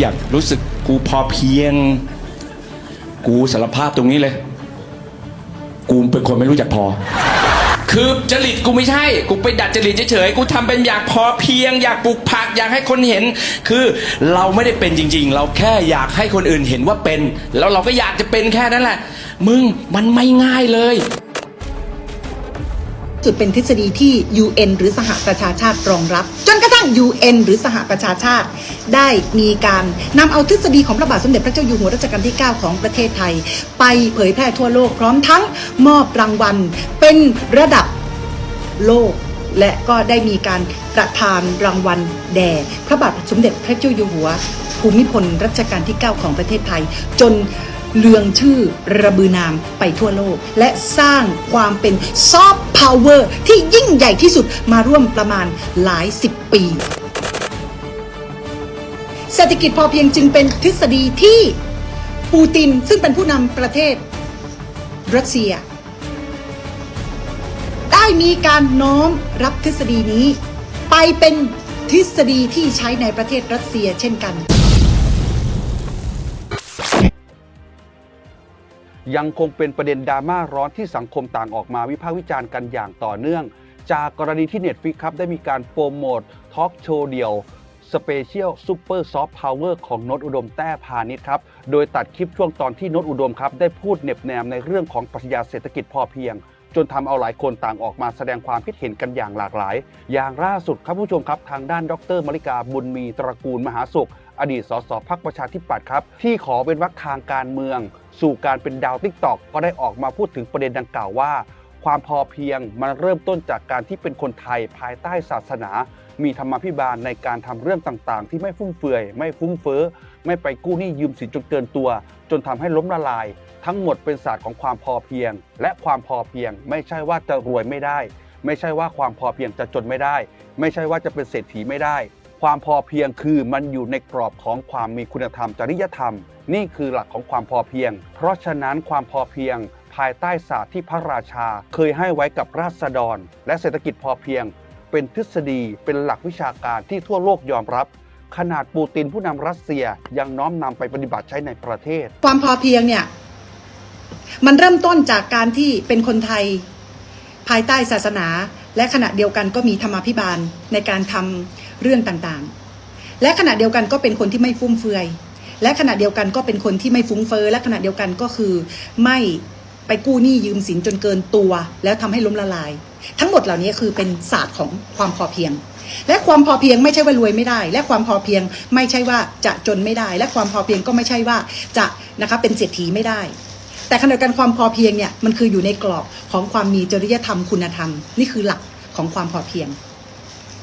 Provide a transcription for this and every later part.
อยากรู้สึกกูพอเพียง กูสารภาพตรงนี้เลย กูเป็นคนไม่รู้จักพอ คือจริตกูไม่ใช่ กูไปดัดจริตเฉยๆ กูทำเป็นอยากพอเพียง อยากปลูกผักอยากให้คนเห็น คือเราไม่ได้เป็นจริง ๆ เราแค่อยากให้คนอื่นเห็นว่าเป็น แล้วเราก็อยากจะเป็นแค่นั้นแหละ มึงมันไม่ง่ายเลยุดเป็นทฤษฎีที่ UN หรือสหประชาชาติรองรับ จนกระทั่ง UN หรือสหประชาชาติ ได้มีการนำเอาทฤษฎีของพระบาทสมเด็จพระเจ้าอยู่หัวรัชกาลที่ 9 ของประเทศไทย ไปเผยแพร่ทั่วโลกพร้อมทั้งมอบรางวัล เป็นระดับโลก และก็ได้มีการประทานรางวัลแด่พระบาทสมเด็จพระเจ้าอยู่หัว ภูมิพลรัชกาลที่ 9 ของประเทศไทยจน เลืองชื่อระบือนามไปทั่วโลก และสร้างความเป็นซอฟต์พาวเวอร์ที่ยิ่งใหญ่ที่สุดมาร่วมประมาณหลายสิบปีเศรษฐกิจพอเพียงจึงเป็นทฤษฎีที่ปูตินซึ่งเป็นผู้นำประเทศรัสเซีย ได้มีการน้อมรับทฤษฎีนี้ ไปเป็นทฤษฎีที่ใช้ในประเทศรัสเซียเช่นกัน ยังคงเป็นประเด็นดราม่าร้อนที่สังคมต่างออกมาวิพากษ์วิจารณ์กันอย่างต่อเนื่อง จากกรณีที่ Netflix ครับได้มีการโปรโมททอล์กโชว์เดี่ยวสเปเชียลซูเปอร์ซอฟต์พาวเวอร์ของโนตอุดมแต้พาณิชย์ครับ โดยตัดคลิปช่วงตอนที่โนตอุดมครับ ได้พูดเน็บแนมในเรื่องของปรัชญาเศรษฐกิจพอเพียง จนทำเอาหลายคนต่างออกมาแสดงความคิดเห็นกันอย่างหลากหลาย อย่างล่าสุดครับผู้ชมครับ ทางด้านดรมริกาบุญมีตระกูลมหาสุข อดีตสสพักประชาธิปัตย์ครับ ที่ขอเป็นวักทางการเมือง สู่การเป็นดาวติ๊กตอกก็ได้ออกมาพูดถึงประเด็นดังกล่าวว่า ความพอเพียงมันเริ่มต้นจากการที่เป็นคนไทยภายใต้ศาสนา มีธรรมาภิบาลในการทำเรื่องต่างๆ ที่ไม่ฟุ่มเฟือย ไม่ฟุ้งเฟ้อไม่ไปกู้หนี้ยืมสินจนเกินตัว จนทำให้ล้มละลาย ทั้งหมดเป็นศาสตร์ของความพอเพียง และความพอเพียง ไม่ใช่ว่าจะรวยไม่ได้ ไม่ใช่ว่าความพอเพียงจะจนไม่ได้ ไม่ใช่ว่าจะเป็นเศรษฐีไม่ได้ ความพอเพียงคือมันอยู่ในกรอบของความมีคุณธรรมจริยธรรม นี่คือหลักของความพอเพียง เพราะฉะนั้นความพอเพียง ภายใต้ศาสตร์ที่พระราชา เคยให้ไว้กับราษฎร และเศรษฐกิจพอเพียง เป็นทฤษฎีเป็นหลักวิชาการที่ทั่วโลกยอมรับ ขนาดปูตินผู้นำรัสเซียยังน้อมนำไปปฏิบัติใช้ในประเทศ ความพอเพียงเนี่ย มันเริ่มต้นจากการที่เป็นคนไทย ภายใต้ศาสนา และขณะเดียวกันก็มีธรรมาภิบาลในการทำเรื่องต่างๆ และขณะเดียวกันก็เป็นคนที่ไม่ฟุ่มเฟือย และขณะเดียวกันก็เป็นคนที่ไม่ฟุ้งเฟ้อและขณะเดียวกันก็คือไม่ ไปกู้หนี้ยืมสินจนเกินตัว แล้วทำให้ล้มละลาย ทั้งหมดเหล่านี้คือเป็นศาสตร์ของความพอเพียง และความพอเพียงไม่ใช่ว่ารวยไม่ได้ และความพอเพียงไม่ใช่ว่าจะจนไม่ได้ และความพอเพียงก็ไม่ใช่ว่าจะนะคะเป็นเศรษฐีไม่ได้ แต่ขณะเดียวกันความพอเพียงเนี่ยมันคืออยู่ในกรอบของความมีจริยธรรมคุณธรรม นี่คือหลักของความพอเพียง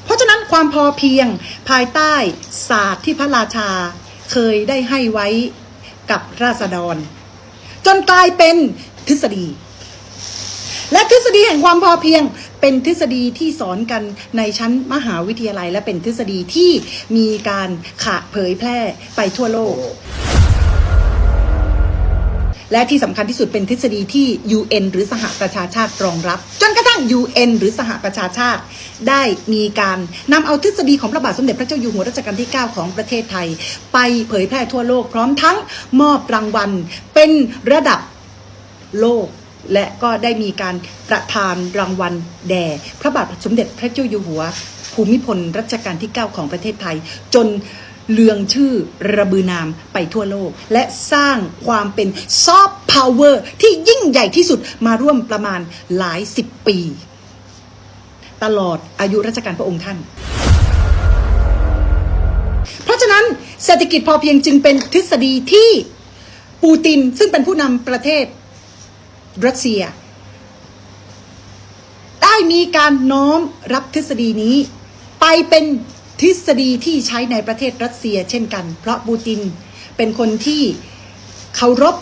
เพราะฉะนั้นความพอเพียงภายใต้ศาสตร์ที่พระราชาเคยได้ให้ไว้กับราษฎร จนกลายเป็น ทฤษฎี และทฤษฎีแห่งความพอเพียงเป็นทฤษฎีที่สอนกันในชั้นมหาวิทยาลัย และเป็นทฤษฎีที่มีการขะเผยแพร่ไปทั่วโลก และที่สำคัญที่สุดเป็นทฤษฎีที่ UN หรือสหประชาชาติรองรับ จนกระทั่ง UN หรือสหประชาชาติ ได้มีการนำเอาทฤษฎีของพระบาทสมเด็จพระเจ้าอยู่หัวรัชกาลที่ 9 ของประเทศไทย ไปเผยแพร่ทั่วโลก พร้อมทั้งมอบรางวัล เป็นระดับ โลก และก็ได้มีการประทานรางวัลแด่พระบาทสมเด็จพระเจ้าอยู่หัว ภูมิพลรัชกาลที่ 9 ของประเทศไทย จนเลืองชื่อระบือนามไปทั่วโลก และสร้างความเป็นซอฟต์พาวเวอร์ที่ยิ่งใหญ่ที่สุดมาร่วมประมาณหลายสิบปี ตลอดอายุรัชกาลพระองค์ท่าน เพราะฉะนั้นเศรษฐกิจพอเพียงจึงเป็นทฤษฎีที่ปูตินซึ่งเป็นผู้นำประเทศ รัสเซีย ได้มีการน้อมรับทฤษฎีนี้ ไปเป็นทฤษฎีที่ใช้ในประเทศรัสเซียเช่นกัน เพราะปูตินเป็นคนที่เคารพ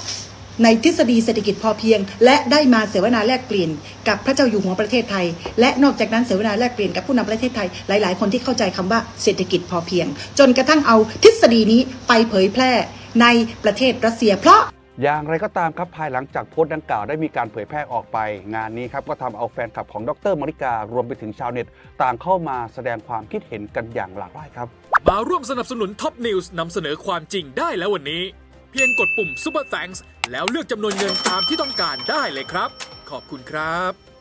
ในทฤษฎีเศรษฐกิจพอเพียง และได้มาเสวนาแลกเปลี่ยนกับพระเจ้าอยู่หัวประเทศไทย และนอกจากนั้นเสวนาแลกเปลี่ยนกับผู้นำประเทศไทยหลาย ๆ คนที่เข้าใจคำว่าเศรษฐกิจพอเพียง จนกระทั่งเอาทฤษฎีนี้ไปเผยแพร่ในประเทศรัสเซียเพราะ อย่างไรก็ตามครับภายหลังจากโพสต์ดังกล่าวได้มีการเผยแพร่ออกไป งานนี้ครับก็ทำเอาแฟนคลับของดรมริการวมไปถึงชาวเน็ต ต่างเข้ามาแสดงความคิดเห็นกันอย่างหลากหลายครับ มาร่วมสนับสนุนท็อปนิวส์นำเสนอความจริงได้แล้ววันนี้ เพียงกดปุ่ม Super Thanks แล้วเลือกจำนวนเงินตามที่ต้องการได้เลยครับ ขอบคุณครับ